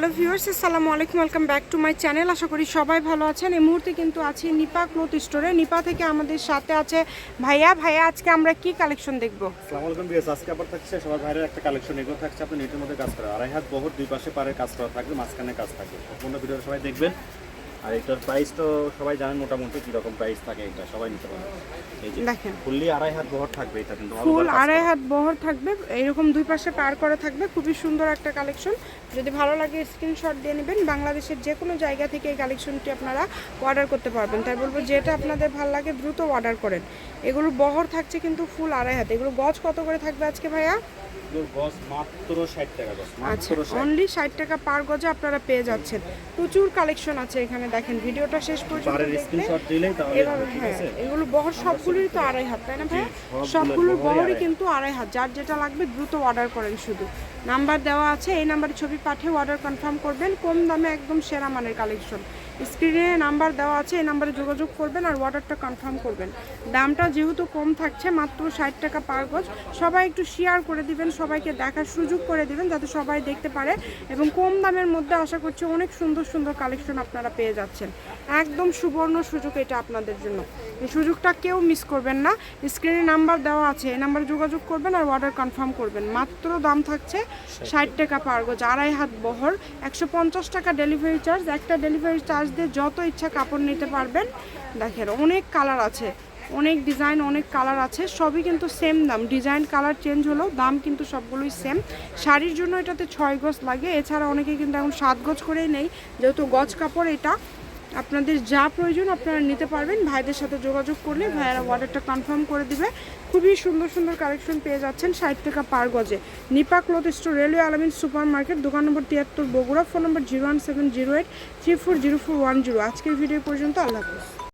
Hello viewers, আসসালামু আলাইকুম, welcome back to my channel. আশা করি সবাই ভালো আছেন। এই মুহূর্তে কিন্তু আছি নিপা ক্লোথ স্টোরে। নিপা থেকে আমাদের সাথে আছে ভাইয়া। ভাইয়া, আজকে আমরা কি কালেকশন দেখব? আসসালামু আলাইকুম ভিউয়ার্স, আজকে আবার থাকছে, সবার ভাইয়ের একটা কালেকশন। এগুলো থাকছে আপনি নেটের মধ্যে কাজ করা। আড়াই হাত বহর, দুই পাশে পারে কাজ করা থাকবে, মাঝখানে কাজ থাকবে। সম্পূর্ণ ভিডিও সবাই দেখবেন। আর এটার প্রাইস তো সবাই জানেন মোটামুটি কীরকম প্রাইস থাকে এটা সবাই নিতে পারে। দেখেন। ফুললি আড়াই হাত বহর থাকবে এটা কিন্তু। ফুল আড়াই হাত বহর থাকবে এরকম দুই পাশে পার করা থাকবে খুবই সুন্দর একটা কালেকশন যদি ভালো লাগে স্ক্রিনশট দিয়ে নেবেন বাংলাদেশের যে কোনো জায়গা থেকে এই কালেকশনটি আপনারা অর্ডার করতে পারবেন। তাই বলব যেটা আপনাদের ভালো লাগে দ্রুত অর্ডার করেন। এগুলো বহর থাকছে কিন্তু ফুল আড়াই হাত। এগুলো গজ কত করে থাকবে আজকে ভাইয়া? আচ্ছা অনলি ষাট টাকা পার গজে আপনারা পেয়ে যাচ্ছেন। প্রচুর কালেকশন আছে এখানে দেখেন ভিডিওটা শেষ পর্যন্ত এভাবে হ্যাঁ আছে এগুলো বহর সবগুলোই তো আড়াই হাত তাই না ভাই সবগুলোর বহরই কিন্তু আড়াই হাত। যার যেটা লাগবে দ্রুত অর্ডার করেন শুধু। নাম্বার দেওয়া আছে এই নাম্বারে ছবি পাঠিয়ে অর্ডার কনফার্ম করবেন। কম দামে একদম সেরা মানের কালেকশন স্ক্রিনে নাম্বার দেওয়া আছে এই নাম্বারে যোগাযোগ করবেন আর অর্ডারটা কনফার্ম করবেন। দামটা যেহেতু কম থাকছে মাত্র ষাট টাকা পার গজ। সবাই একটু শেয়ার করে দিবেন সবাইকে দেখার সুযোগ করে দিবেন যাতে সবাই দেখতে পারে। এবং কম দামের মধ্যে আশা করছি অনেক সুন্দর সুন্দর কালেকশন আপনারা পেয়ে যাচ্ছেন। একদম সুবর্ণ সুযোগ এটা আপনাদের জন্য। এই সুযোগটা কেউ মিস করবেন না। স্ক্রিনে নাম্বার দেওয়া আছে এই নাম্বারে যোগাযোগ করবেন আর অর্ডার কনফার্ম করবেন। মাত্র দাম থাকছে ষাট টাকা পার গজ আড়াই হাত বহর একশো পঞ্চাশ টাকা ডেলিভারি চার্জ একটা ডেলিভারি চার্জ দিয়ে যত ইচ্ছা কাপড় নিতে পারবেন, দেখেন অনেক কালার আছে, অনেক ডিজাইন অনেক কালার আছে, সবই কিন্তু সেম দাম। ডিজাইন কালার চেঞ্জ হলেও দাম কিন্তু সবগুলোই সেম শাড়ির জন্য এটাতে ছয় গজ লাগে, এছাড়া অনেকে কিন্তু এখন সাত গজ করেই নেই, যেহেতু গজ কাপড় এটা আপনাদের যা প্রয়োজন আপনারা নিতে পারবেন। ভাইদের সাথে যোগাযোগ করলে ভাইয়েরা অর্ডারটা কনফার্ম করে দিবে। খুবই সুন্দর সুন্দর কালেকশন পেয়ে যাচ্ছেন ষাট টাকা পার গজে। Nipa cloth store railway Alamin super market দোকান নম্বর তিয়াত্তর Bogura phone number zero one seven zero eight three four zero four one zero আজকের ভিডিও পর্যন্ত, আল্লাহ হাফিজ।